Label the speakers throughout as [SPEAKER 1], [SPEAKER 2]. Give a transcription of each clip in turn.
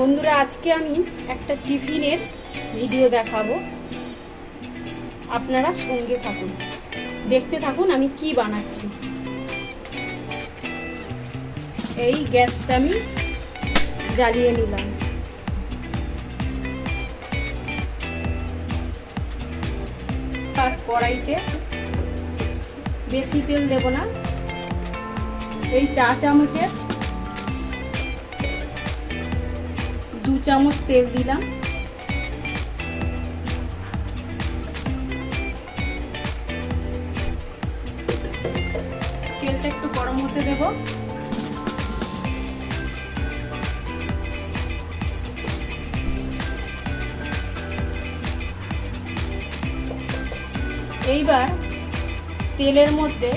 [SPEAKER 1] বন্ধুরা, আজকে আমি একটা টিফিনের ভিডিও দেখাবো। আপনারা সঙ্গে থাকুন। দেখতে থাকুন আমি কি বানাচ্ছি। এই গ্যাসটা আমি জ্বালিয়ে নিলাম। আর কড়াইতে বেশি তেল দেব না। এই চা চামচের দু চামচ তেল দিলাম। তেলটা একটু গরম হতে দেব। এইবার তেলের মধ্যে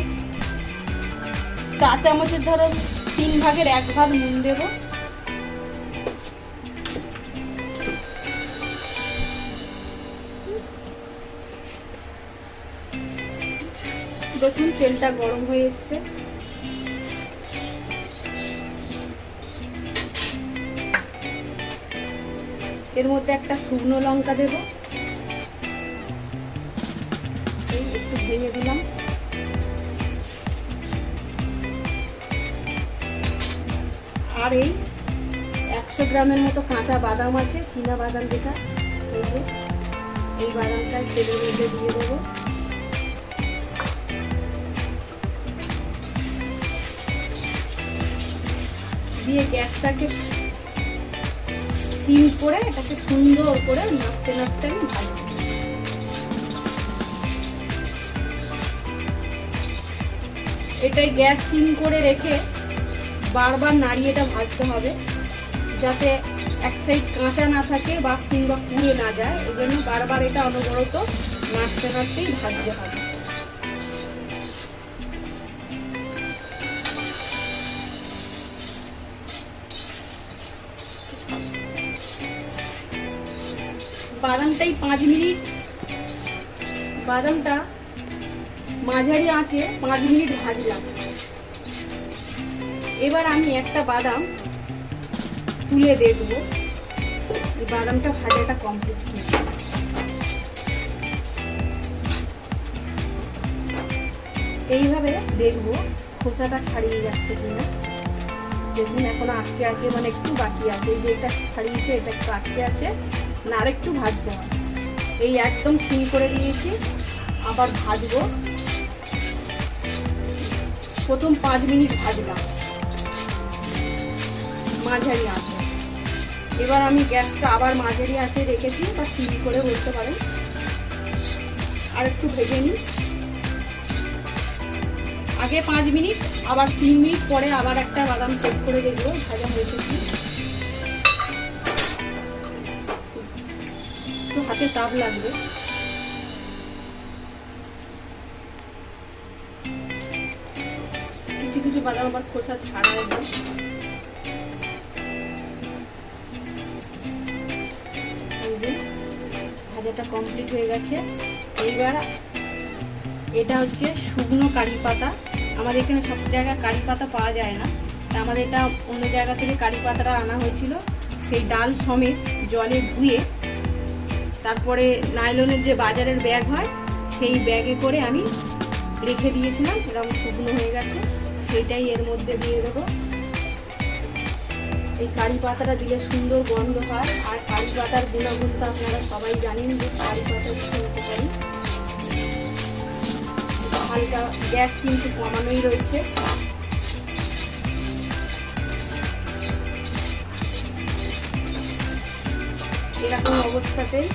[SPEAKER 1] চা চামচের ধরো তিন ভাগের এক ভাগ নুন দেবো। দেখুন, তেলটা গরম হয়ে এসছে। এর মধ্যে একটা শুকনো লঙ্কা দেব। একটু ভেঙে দিলাম। আর এই একশো গ্রামের মতো কাঁচা বাদাম আছে, চীনা বাদাম যেটা, এই বাদামটা তেলের মধ্যে দিয়ে দেবো। দিয়ে গ্যাসটাকে সিম করে এটাকে সুন্দর করে নাড়তে নাড়তে আমি ভাজবো এটাই গ্যাস সিম করে রেখে বারবার নাড়িয়ে এটা ভাজতে হবে, যাতে এক সাইড কাঁচা না থাকে বা কিংবা পুড়ে না যায়। ওই জন্য বারবার এটা অনবরত নাড়তে নাড়তেই ভাজতে হবে। বাদামটাই পাঁচ মিনিট। বাদামটা মাঝারি আঁচে পাঁচ মিনিট ভাজলাম। এবার আমি একটা বাদাম তুলে দেখব। এই বাদামটা ভাজাটা কমপ্লিট এইভাবে দেখব খোসাটা ছাড়িয়ে যাচ্ছে কিনা। দেখুন, এখন আটকে আছে মানে একটু বাকি আছে। এই যে এটা ছাড়িয়েছে, এটা একটু আটকে আছে। না আর একটু ভাজতে হবে। এই একদম সিম করে দিয়েছি। আবার ভাজবো। প্রথম পাঁচ মিনিট ভাজলাম। মাঝারি আছে। এবার আমি গ্যাসটা আবার মাঝারি আছে রেখেছি, বা সিম করে বলতে পারেন। আর একটু ভেজে নিই। আগে পাঁচ মিনিট, আবার তিন মিনিট পরে আবার একটা বাদাম চেক করে দেখব ভাজা হয়েছে একটু হাতে তাপ লাগবে। কিছু কিছু বাদাম আবার খোসা ছাড়া একদম। ভাজাটা কমপ্লিট হয়ে গেছে। এইবার এটা হচ্ছে শুকনো কারি পাতা। আমাদের এখানে সব জায়গায় কারি পাতা পাওয়া যায় না। তা আমাদের এটা অন্য জায়গা থেকে কারি পাতাটা আনা হয়েছিল। সেই ডাল সমেত জলে ধুয়ে তারপরে নাইলনের যে বাজারের ব্যাগ হয়, সেই ব্যাগে করে আমি রেখে দিয়েছিলাম এরকম শুকনো হয়ে গেছে, সেইটাই এর মধ্যে দিয়ে দেবো। এই কারি পাতাটা দিলে সুন্দর গন্ধ হয়, আর কারি পাতার গুণাগুণ তো আপনারা সবাই জানেন যে কারি পাতা হতে পারি। হালকা গ্যাস কিন্তু কমানোই রয়েছে। এরকম অবস্থাতেই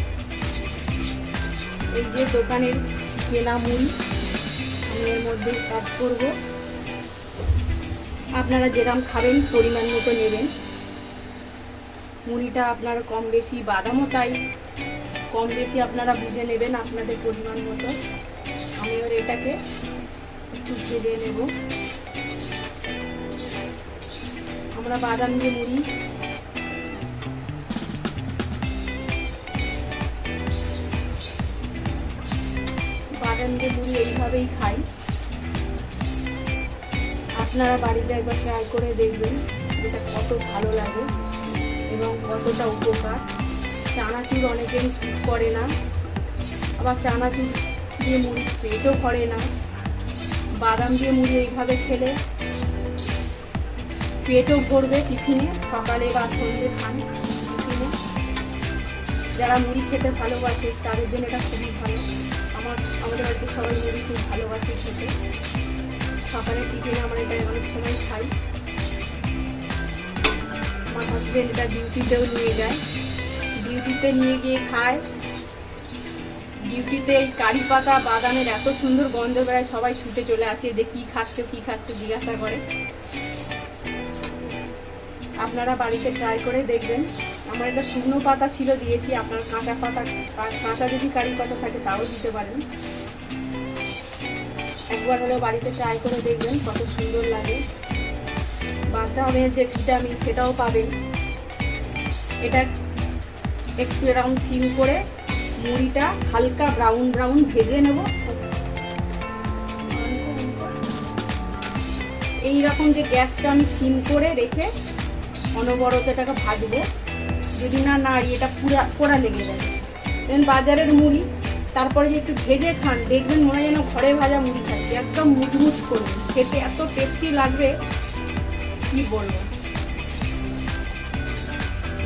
[SPEAKER 1] এই যে দোকানের কেনা মুড়ি আমি এর মধ্যে অ্যাড করব। আপনারা যেরকম খাবেন পরিমাণ মতো নেবেন। মুড়িটা আপনার কম বেশি, বাদামও তাই। কম বেশি আপনারা বুঝে নেবেন আপনাদের পরিমাণ মতো। আমি ওর এটাকে একটু ভেজে নেব। আমরা বাদাম দিয়ে মুড়ি বাদাম মুড়ি এইভাবেই খাই। আপনারা বাড়িতে একবার ট্রাই করে দেখবেন, এটা কত ভালো লাগে এবং কতটা উপকার। চানাচুর অনেকেরই স্যুট করে না, আবার চানাচুর দিয়ে মুড়ি পেটও ভরে না। বাদাম দিয়ে মুড়ি এইভাবে খেলে পেটও ভরবে টিফিনে, সকালে বা সন্ধ্যে খান টিফিনে। যারা মুড়ি খেতে ভালোবাসে, তাদের জন্য এটা খুবই ভালো। বাড়িতে সবাই মুড়ি খুব ভালোবাসে খেতে সকালে টিফিনে আমরা এটা অনেক সময় খাই। আমার হাজবেন্ড এটা ডিউটিতেও নিয়ে যায়। ডিউটিতে নিয়ে গিয়ে খায়। ডিউটিতে এই কারি পাতা বাদামের এত সুন্দর গন্ধ বেড়ায় সবাই ছুটে চলে আসে যে কি খাচ্ছে কি খাচ্ছে, জিজ্ঞাসা করে। আপনারা বাড়িতে ট্রাই করে দেখবেন। আমার এটা শুকনো পাতা ছিল, দিয়েছি। আপনার কাঁচা পাতা, কাঁচা যদি কারি পাতা থাকে, তাও দিতে পারেন। একবার হলেও বাড়িতে ট্রাই করে দেখবেন কত সুন্দর লাগে। বাদামের যে ভিটামিন সেটাও পাবেন। এটা একটু এরকম সিম করে মুড়িটা হালকা ব্রাউন ব্রাউন ভেজে নেব। এই রকম যে গ্যাসটা আমি সিম করে রেখে অনবরত এটাকে ভাজবো। যদি না নাড়ি এটা পুরা পোড়া লেগে যাবে দেন বাজারের মুড়ি তারপরে যে একটু ভেজে খান, দেখবেন মনে যেন ঘরে ভাজা মুড়ি খাচ্ছে। একদম মুচমুচ করবে খেতে এত টেস্টি লাগবে, কি বলব?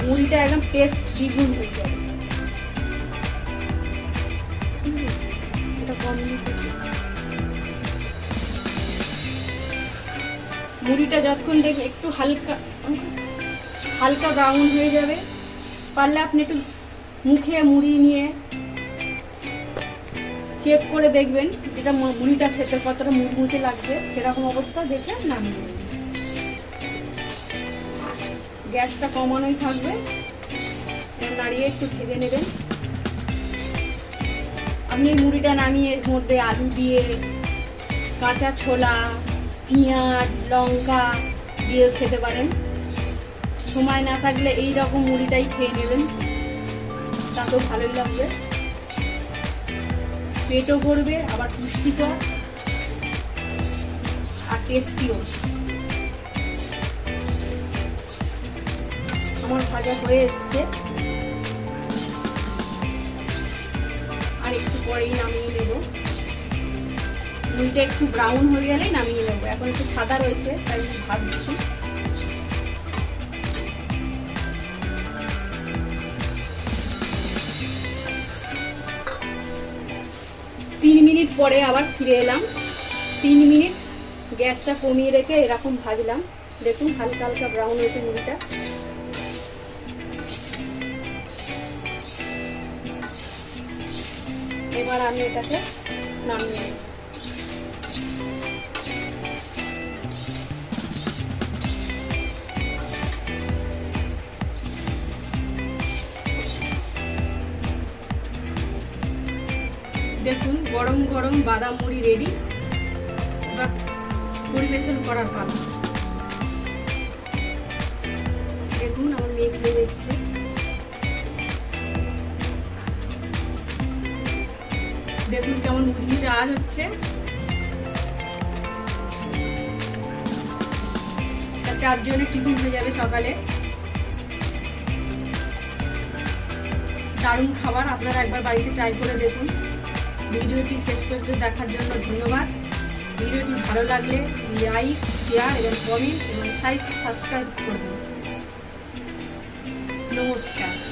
[SPEAKER 1] মুড়িটা একদম টেস্ট দ্বিগুণ হয়ে যাবে। মুড়িটা যতক্ষণ দেখবে একটু হালকা হালকা ব্রাউন হয়ে যাবে। পারলে আপনি একটু মুখে মুড়ি নিয়ে চেক করে দেখবেন এটা মুড়িটা খেতে কতটা মুচমুচে লাগবে সেরকম অবস্থা দেখে নামিয়ে গ্যাসটা কমানোই থাকবে। নাড়িয়ে একটু ভেজে নেবেন। আপনি মুড়িটা নামিয়ে এর মধ্যে আলু দিয়ে, কাঁচা ছোলা, পেঁয়াজ, লঙ্কা দিয়ে খেতে পারেন। সময় না থাকলে এই রকম মুড়িটাই খেয়ে নেবেন। তাতেও ভালোই লাগবে। পেটও ভরবে, আবার পুষ্টিকর আর টেস্টিও আমার ভাজা হয়ে এসছে। আর একটু পরেই নামিয়ে নেব। মুড়িটা একটু ব্রাউন হয়ে গেলেই নামিয়ে নেব। এখন একটু সাদা রয়েছে, তাই একটু ভাবছি তিন মিনিট পরে আবার ফিরে এলাম। তিন মিনিট গ্যাসটা কমিয়ে রেখে এরকম ভাজলাম। দেখুন হালকা হালকা ব্রাউন হয়েছে মুড়িটা। এবার আমি এটাকে নামিয়ে দেখুন, গরম গরম বাদাম মুড়ি রেডি পরিবেশন করার পালা। দেখুন, আমার মেয়ে খেয়ে দেখছে দেখুন কেমন মুচমুচে আওয়াজ হচ্ছে। চারজনের টিফিন হয়ে যাবে সকালে। দারুণ খাবার, আপনারা একবার বাড়িতে ট্রাই করে দেখুন। ভিডিওটি শেষ পর্যন্ত দেখার জন্য ধন্যবাদ। ভিডিওটি ভালো লাগলে লাইক, শেয়ার এবং কমেন্ট এবং সাইজ সাবস্ক্রাইব করুন নমস্কার।